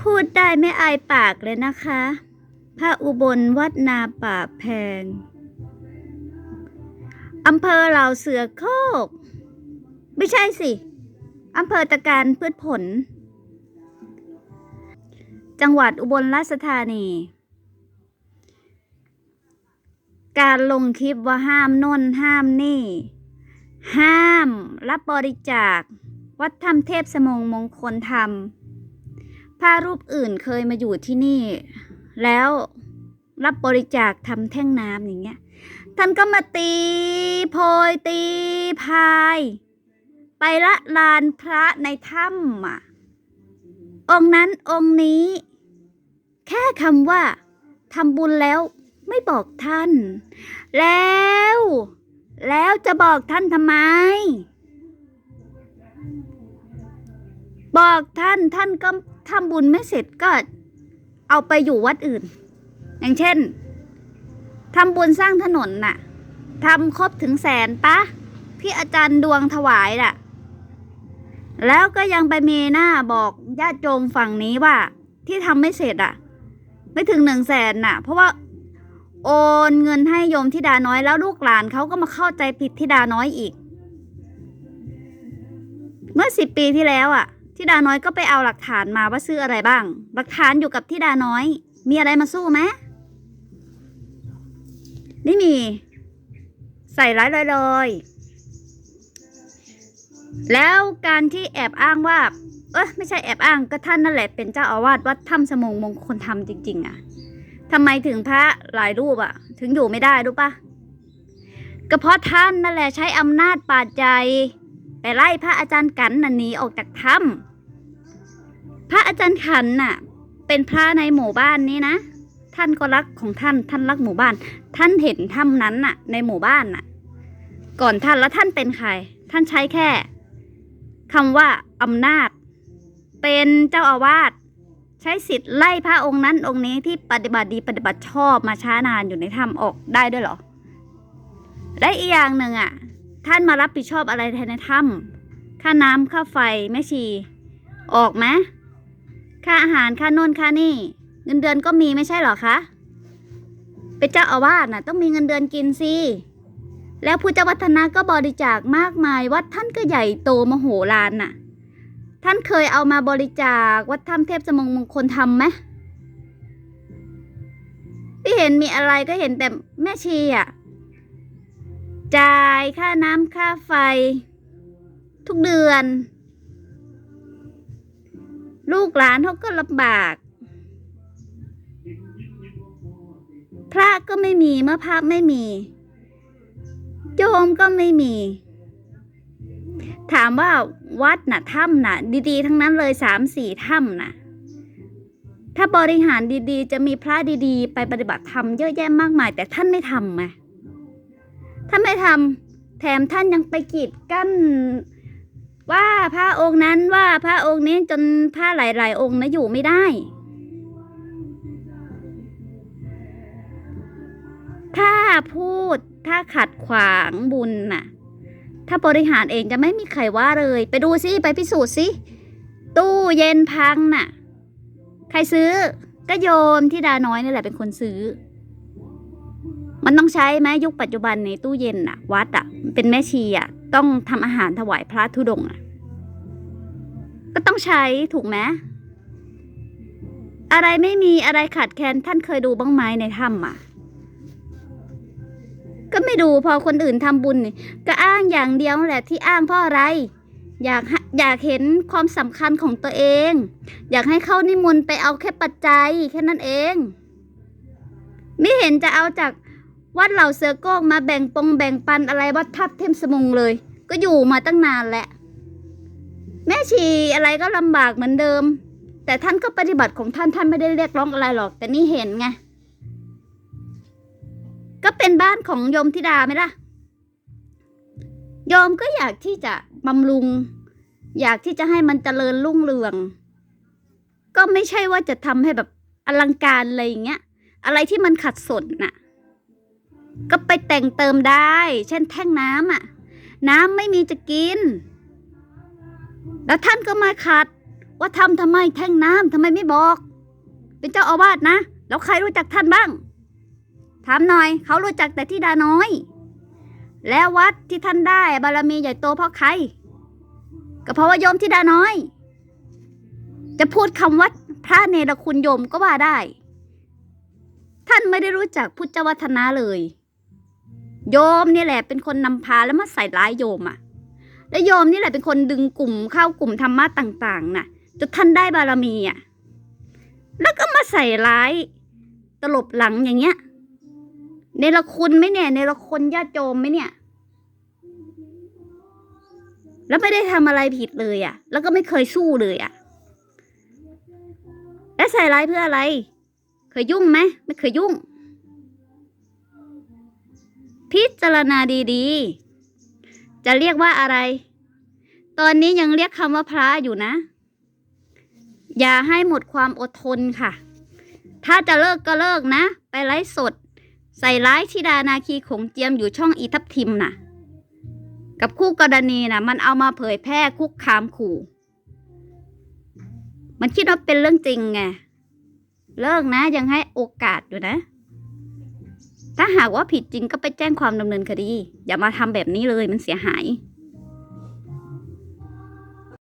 พูดได้ไม่อายปากเลยนะคะ พระอุบลวัดนาป่าแพง อำเภอเหล่าเสือโคก ไม่ใช่สิ อำเภอตะการพืชผล จังหวัดอุบลราชธานี การลงคลิปว่าห้ามน่นห้ามนี่ ห้ามรับบริจาค วัดธรรมเทพสมงมงคลธรรม พระรูปอื่นเคยมาอยู่ที่นี่ แล้วรับบริจาคทำแท่งน้ำอย่างเงี้ย ท่านก็มาตีโพยตีพาย ไปละลานพระในถ้ำอะ องนั้นองนี้ แค่คำว่าทำบุญแล้วไม่บอกท่าน แล้ว แล้วจะบอกท่านทำไม บอกท่านท่านก็ ทำบุญไม่เสร็จก็เอาไปอยู่วัดอื่น อย่างเช่นทำบุญสร้างถนนน่ะทำครบถึงแสนปะที่อาจารย์ดวงถวายน่ะ แล้วก็ยังไปเมหน้าบอกญาติโยมฝั่งนี้ว่า ที่ทำไม่เสร็จอะ ไม่ถึงหนึ่งแสนน่ะ เพราะว่าโอนเงินให้โยมทิดาน้อยแล้วลูกหลานเขาก็มาเข้าใจผิดทิดาน้อยอีก เมื่อสิบปีที่แล้วอะ ทิดาน้อยก็ไปเอาหลักฐานมาว่าซื้ออะไรบ้าง หลักฐานอยู่กับทิดาน้อย มีอะไรมาสู้ไหมไม่มี ใส่ร้ายลอยๆแล้วการที่แอบอ้างว่า เอ้ยไม่ใช่แอบอ้างก็ท่านนั่นแหละเป็นเจ้าอาวาสวัดถ้ำสมงมงคลธรรมจริง ๆอะทำไมถึงพระหลายรูปอะ ถึงอยู่ไม่ได้รู้ปะก็เพราะท่านนั่นแหละใช้อำนาจปาดใจ ไปไล่พระอาจารย์กันน่ะหนีออกจากถ้ำ พระอาจารย์ขันน่ะ เป็นพระในหมู่บ้านนี้นะ ท่านก็รักของท่าน ท่านรักหมู่บ้าน ท่านเห็นถ้ำนั้นน่ะ ในหมู่บ้านน่ะ ก่อนท่านแล้วท่านเป็นใคร ท่านใช้แค่คำว่าอำนาจ เป็นเจ้าอาวาสใช้สิทธิ์ไล่พระองค์นั้นองค์นี้ที่ปฏิบัติดีปฏิบัติชอบมาช้านานอยู่ในถ้ำออกได้ด้วยเหรอ และอีกอย่างหนึ่งอะ ท่านมารับผิดชอบอะไรแทนในถ้ำค่าน้ำค่าไฟแม่ชี ออกไหม ค่าอาหารค่าโน่นค่านี่ เงินเดือนก็มีไม่ใช่หรอคะเป็นเจ้าอาวาสน่ะ ต้องมีเงินเดือนกินสิแล้วพุทธวัฒนะก็บริจาคมากมาย วัดท่านก็ใหญ่โตมโหฬารน่ะ ท่านเคยเอามาบริจาควัดถ้ำเทพสมงมงคลทำไหมที่เห็นมีอะไรก็เห็นแต่แม่ชีอะจ่ายค่าน้ำค่าไฟ ทุกเดือน ลูกหลานเขาก็ลำบาก พระก็ไม่มีเมื่อพระไม่มี โยมก็ไม่มี ถามว่าวัดน่ะถ้ำน่ะ ดีๆ ทั้งนั้นเลยสามสี่ถ้ำน่ะ ถ้าบริหารดีๆ จะมีพระดีๆ ไปปฏิบัติธรรมเยอะแยะมากมาย แต่ท่านไม่ทำไงท่านไม่ทำแถมท่านยังไปกีดกั้น ว่าพระองค์นั้นว่าพระองค์นี้จนพระหลาย ๆ องค์นะอยู่ไม่ได้ ถ้าพูดถ้าขัดขวางบุญน่ะ ถ้าบริหารเองจะไม่มีใครว่าเลย ไปดูสิไปพิสูจน์สิตู้เย็นพังน่ะ ใครซื้อ ก็โยมที่ดาน้อยนี่แหละเป็นคนซื้อ มันต้องใช้ไหมยุคปัจจุบันในตู้เย็นน่ะ วัดอะเป็นแม่ชีอะ ต้องทำอาหารถวายพระธุดงค์อะ ก็ต้องใช้ถูกไหมอะไรไม่มีอะไรขาดแคลนท่านเคยดูบ้างไหมในถ้ำอะ ก็ไม่ดูพอคนอื่นทำบุญก็อ้างอย่างเดียวแหละที่อ้างเพราะอะไร อยากอยากเห็นความสำคัญของตัวเอง อยากให้เข้านิมนต์ไปเอาแค่ปัจจัยแค่นั้นเอง ไม่เห็นจะเอาจากวัดเหล่าเสือโก้งมาแบ่งปงแบ่งปันอะไรวัดทับเทมสมุงเลย ก็อยู่มาตั้งนานแหละ แม่ชีอะไรก็ลำบากเหมือนเดิม แต่ท่านก็ปฏิบัติของท่านท่านไม่ได้เรียกร้องอะไรหรอก แต่นี่เห็นไง ก็เป็นบ้านของโยมธิดาไหมล่ะโยมก็อยากที่จะบำรุง อยากที่จะให้มันเจริญรุ่งเรือง ก็ไม่ใช่ว่าจะทำให้แบบอลังการอะไรอย่างเงี้ย อะไรที่มันขัดสนน่ะ ก็ไปแต่งเติมได้ เช่นแท่งน้ำอะ น้ำไม่มีจะกิน แล้วท่านก็มาขัด ว่าทำทำไมแท่งน้ำทำไมไม่บอก เป็นเจ้าอาวาสนะ แล้วใครรู้จักท่านบ้าง ถามหน่อย เขารู้จักแต่ที่ดาน้อย แล้ววัดที่ท่านได้บารมีใหญ่โตเพราะใคร ก็เพราะว่าโยมที่ดาน้อย จะพูดคำว่าพระเนรคุณโยมก็ว่าได้ ท่านไม่ได้รู้จักพุทธวัฒนะเลย โยมนี่แหละเป็นคนนำพาแล้วมาใส่ร้ายโยมอะและโยมนี่แหละเป็นคนดึงกลุ่มเข้ากลุ่มธรรมะต่างๆน่ะจนท่านได้บารมีอะแล้วก็มาใส่ร้าย ตลบหลังอย่างเงี้ยเนรคุณไหมเนี่ยเนรคุณญาติโยมไหมเนี่ย แล้วไม่ได้ทำอะไรผิดเลยอะ่ะ แล้วก็ไม่เคยสู้เลยอะ่ะ และใส่ร้ายเพื่ออะไร เคยยุ่งไหมไม่เคยยุ่ง พิจารณาดีๆ จะเรียกว่าอะไร ตอนนี้ยังเรียกคำว่าพระอยู่นะ อย่าให้หมดความอดทนค่ะ ถ้าจะเลิกก็เลิกนะ ไปไลฟ์สด ใส่ร้ายธิดานาคีของเจียมอยู่ช่องอีทับทิมน่ะ กับคู่กรณีน่ะ มันเอามาเผยแพร่คุกคามขู่ มันคิดว่าเป็นเรื่องจริงไง เลิกนะยังให้โอกาสอยู่นะ ถ้าหากว่าผิดจริงก็ไปแจ้งความดำเนินคดี อย่ามาทำแบบนี้เลยมันเสียหาย